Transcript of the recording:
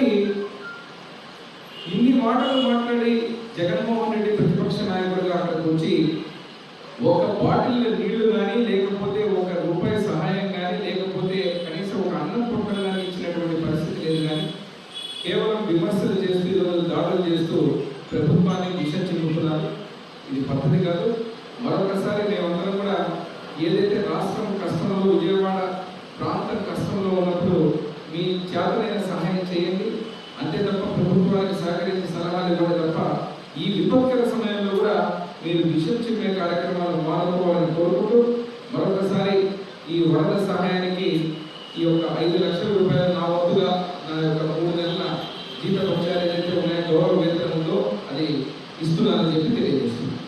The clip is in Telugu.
కాబట్టి ఇన్ని మాటలు మాట్లాడి జగన్మోహన్ రెడ్డి ప్రతిపక్ష నాయకుడిగా అక్కడికి వచ్చి ఒక బాటిల్ నీళ్ళు కానీ లేకపోతే ఒక రూపాయి సహాయం కానీ లేకపోతే కనీసం ఒక అన్నం పుట్టలు కానీ ఇచ్చినటువంటి పరిస్థితి లేదు కానీ కేవలం విమర్శలు చేస్తూ ఈరోజు దాడులు చేస్తూ ప్రభుత్వాన్ని దిశ చెందుతున్నారు ఇది పద్ధతి కాదు. మరొకసారి మేమందరం కూడా ఏదైతే రాష్ట్రం కష్టంలో విజయవాడ ప్రాంతం కష్టంలో ఉన్నప్పుడు మీ చేతనైన కార్యక్రమాలు తప్ప ఈ విపత్కర సమయంలో కూడా మీరు దిశించే కార్యక్రమాలు మానుకోవాలని కోరుకుంటూ మరొకసారి ఈ వరద సహాయానికి ఈ యొక్క ఐదు లక్షల రూపాయలు నా వద్దుగా నా యొక్క మూడు నెలల జీత పక్షాలు ఏదైతే ఉన్నాయో గౌరవ వేతనం ఉందో అది ఇస్తున్నానని చెప్పి తెలియజేస్తున్నాను.